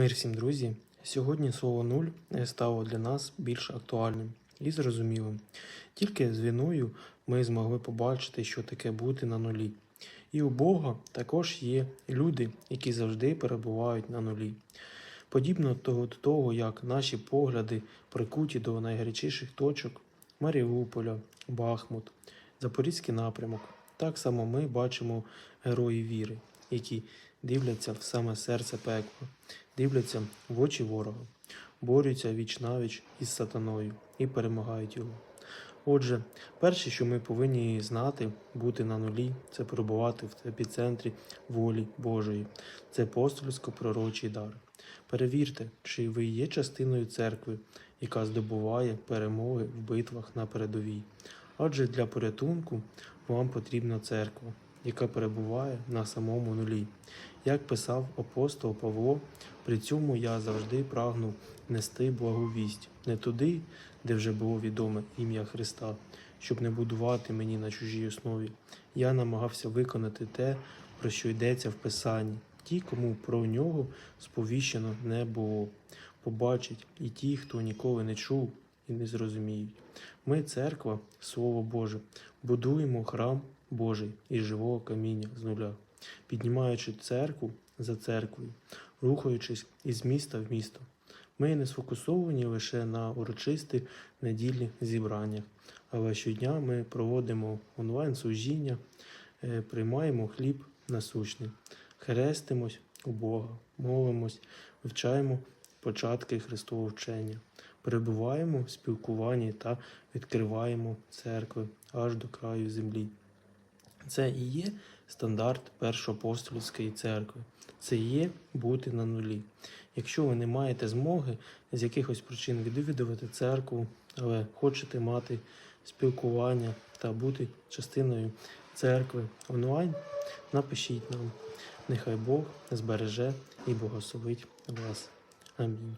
Мир всім, друзі! Сьогодні слово нуль стало для нас більш актуальним і зрозумілим. Тільки з війною ми змогли побачити, що таке бути на нулі. І у Бога також є люди, які завжди перебувають на нулі. Подібно до того, як наші погляди прикуті до найгарячіших точок Маріуполя, Бахмут, Запорізький напрямок, так само ми бачимо герої віри, які дивляться в саме серце пекла, дивляться в очі ворога, борються віч навіч із сатаною і перемагають його. Отже, перше, що ми повинні знати, бути на нулі, це перебувати в епіцентрі волі Божої, це апостольсько-пророчий дар. Перевірте, чи ви є частиною церкви, яка здобуває перемоги в битвах на передовій. Адже для порятунку вам потрібна церква, яка перебуває на самому нулі. Як писав апостол Павло, при цьому я завжди прагнув нести благу вість не туди, де вже було відоме ім'я Христа, щоб не будувати мені на чужій основі. Я намагався виконати те, про що йдеться в Писанні. Ті, кому про нього сповіщено не було, побачать і ті, хто ніколи не чув і не зрозуміють. Ми, церква, Слово Боже, будуємо храм Божий із живого каміння з нуля, піднімаючи церкву за церквою, рухаючись із міста в місто. Ми не сфокусовані лише на урочистих недільних зібраннях, але щодня ми проводимо онлайн-служіння, е, приймаємо хліб насущний, хрестимось у Бога, молимось, вивчаємо початки Христового вчення, перебуваємо в спілкуванні та відкриваємо церкви аж до краю землі. Це і є стандарт першоапостольської церкви. Це і є бути на нулі. Якщо ви не маєте змоги з якихось причин відвідувати церкву, але хочете мати спілкування та бути частиною церкви онлайн, напишіть нам. Нехай Бог збереже і благословить вас. Амінь.